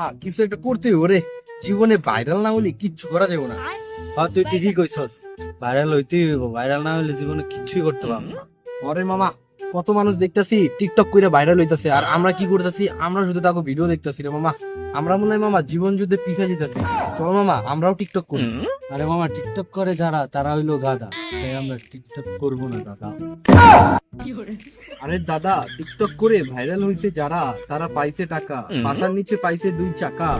মা কিছু একটা করতে হবে রে। জীবনে ভাইরাল না হলে কিচ্ছু করা যাবে না। হ্যাঁ তুই ঠিকই কইছস। ভাইরাল হইতেই হইব। ভাইরাল না হলে জীবনে কিচ্ছুই করতে পারব না। আরে মামা কত মানুষ দেখতাছি টিকটক করে ভাইরাল হইতাছে। আর আমরা কি করতেছি? আমরা শুধু তাকে ভিডিও দেখতাছি রে মামা। আমরা মনে হয় মামা জীবন যুদ্ধে পিছিয়ে যেতেছি। চল মামা আমরাও টিকটক করি। আরে মামা টিকটক করে যারা তারা হইল গাধা। তাই আমরা টিকটক করব না দাদা। আরে দাদা টিকটক করে ভাইরাল হইছে যারা তারা পাইছে টাকা। পাশার নিচে পাইছে দুই চাকা।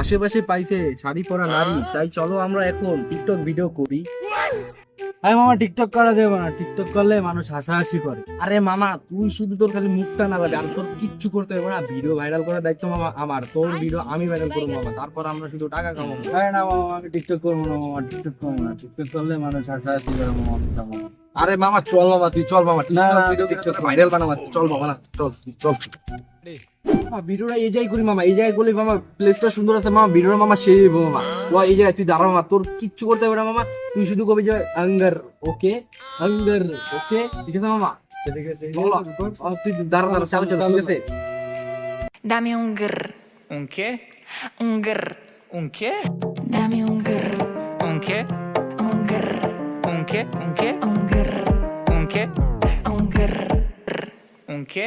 আশেপাশে পাইছে শাড়ি পরা নারী। তাই চলো আমরা এখন টিকটক ভিডিও করি। আরে মামা টিকটক করা যাবে না। টিকটক করলে মানুষ হাসাহাসি করে। আরে মামা তুই শুধু তোর খালি মুখটা না লাগে আর তোর কিচ্ছু করতে হবে না। ভিডিও ভাইরাল করার দায়িত্ব মামা আমার তোর ভিডিও আমি ভাইরাল করব মামা। তারপর আমরা শুধু টাকা কামাবো। আরে না মামা আমি টিকটক করব না মামা টিকটক করব না। টিকটক করলে মানুষ হাসাহাসি করে মামা। আরে মামা চল মামা তুই চল মামা না, ভাইরাল বানাবো চল মামা না চল চল। মামা, ভিডিওটা এই জায়গায় করি মামা এই জায়গায় করলে মামা প্লেসটা সুন্দর আছে মামা ভিডিওটা মামা সেই মামা। ও এই জায়গায় তুই দাঁড়া মামা তোর কিচ্ছু করতে হবে না মামা তুই শুধু কবি যে আঙ্গার ওকে আঙ্গার ওকে ঠিক আছে মামা? ঠিক আছে তুই দাঁড়া দাঁড়া চালু চালু ঠিক আছে? Dame un grr, Un qué? un grr, Un qué? dame un grr, Un qué? un grr, Un qué? Un qué? un grr, Un qué? un grr, Un qué?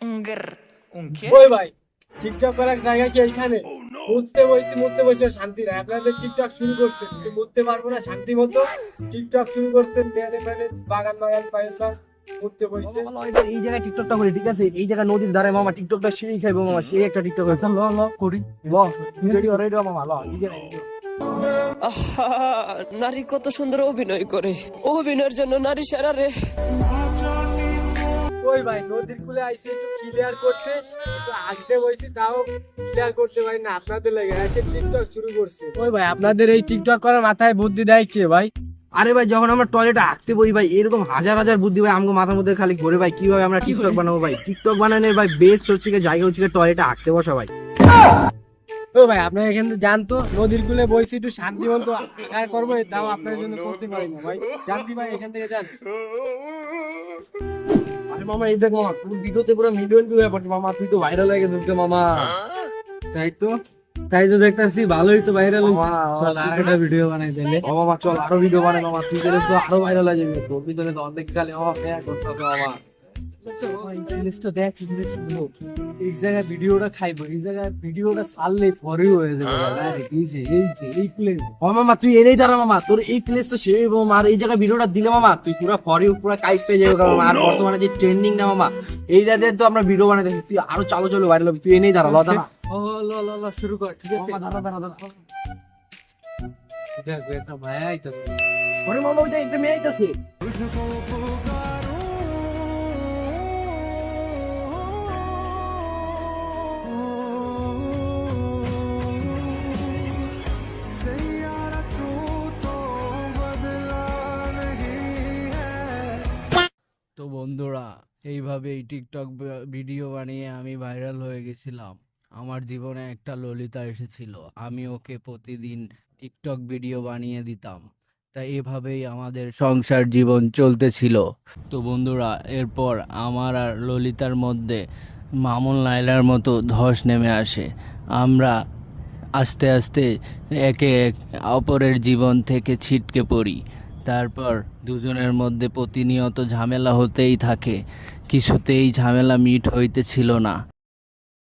un grr. Un qué? ওই ভাই TikTok করার জায়গা কি এইখানে মুততে বসতে মুততে বসে শান্তি নাই আপনাদের টিকটক শুরু কিন্তু মুততে পারব না শান্তি মতো টিকটক শুরু করতেন দেয়ালে ফেলে বাগান বাগান পাইতাম এই জায়গায় টিকটকটা করি ঠিক আছে এই জায়গায় নদীর ধারে মামা টিকটকটা সেই খাইবো মামা সেই একটা টিকটক আছে ল ল করি ল রেডি রেডি মামা ল এই জায়গায় আহা নারী কত সুন্দর অভিনয় করে। অভিনয়ের জন্য নারী সেরা রে। ওই ভাই নদীর কুলে আইসে একটু ক্লিয়ার করতে একটু আসতে বলছি তাও ক্লিয়ার করতে পারি না আপনাদের লেগে। আছে টিকটক শুরু করছে। ওই ভাই আপনাদের এই টিকটক করার মাথায় বুদ্ধি দেয় কে ভাই? আরে ভাই যখন আমরা টয়লেটে আঁকতে বই ভাই এরকম হাজার হাজার বুদ্ধি ভাই আমাকে মাথার মধ্যে খালি ঘুরে ভাই কীভাবে আমরা টিকটক বানাবো ভাই? টিকটক বানানোর ভাই বেস্ট হচ্ছে জায়গা হচ্ছে গিয়ে টয়লেটে আঁকতে বসা ভাই। ও ভাই আপনার এখান থেকে জানতো নদীর কুলে বসে একটু শান্তি মতো আকার করব তাও আপনার জন্য করতে পারি না ভাই। জানতি ভাই এখান থেকে যান। আরে মামা এই দেখ মামা তোর ভিডিওতে পুরো মিলিয়ন ভিউ হয়ে পড়ছে মামা তুই তো ভাইরাল হয়ে গেছিস মামা। তাই তো? তাই তো দেখতেছি ভালোই তো ভাইরাল চল আর একটা ভিডিও বানাই দিলে ও চল আরও ভিডিও বানাই মামা তুই গেলে তো আরও ভাইরাল হয়ে যাবে। তোর তো অর্ধেক কালে মামা ফেয়ার করতে হবে মামা। জিনিসটা দেখ জিনিসগুলো এই জায়গায় ভিডিওটা খাইবো এই জায়গায় ভিডিওটা পরেও হয়ে যাবে এই যে এই যে এই প্লেন ও মামা তুই এনেই দাঁড়া মামা তোর এই প্লেস তো সেই মামা আর এই জায়গায় ভিডিওটা দিলে মামা তুই পুরো ফরি পুরো কাইট পেয়ে যাবে মামা আর বর্তমানে যে ট্রেন্ডিং না মামা এই রাতের তো আমরা ভিডিও বানাই তুই আরও চালু চালু ভাইরাল হবে তুই এনেই দাঁড়া ল দাঁড়া ও ল ল ল শুরু কর ঠিক আছে। দাঁড়া দাঁড়া দাঁড়া দেখো একটা ভাই আইতাছে। ওরে মামা ওই একটা মেয়ে আইতাছে। বন্ধুরা, এইভাবেই টিকটক ভিডিও বানিয়ে আমি ভাইরাল হয়ে গেছিলাম। আমার জীবনে একটা ললিতা এসেছিল, আমি ওকে প্রতিদিন টিকটক ভিডিও বানিয়ে দিতাম। তাই এভাবেই আমাদের সংসার জীবন চলতেছিল। তো বন্ধুরা, এরপর আমার আর ললিতার মধ্যে মামুন লাইলার মতো ধস নেমে আসে। আমরা আস্তে আস্তে একে এক অপরের জীবন থেকে ছিটকে পড়ি। তারপর দুজনের মধ্যে প্রতিনিয়ত ঝামেলা হতেই থাকে। কিছুতেই ঝামেলা মিট হইতেছিল না।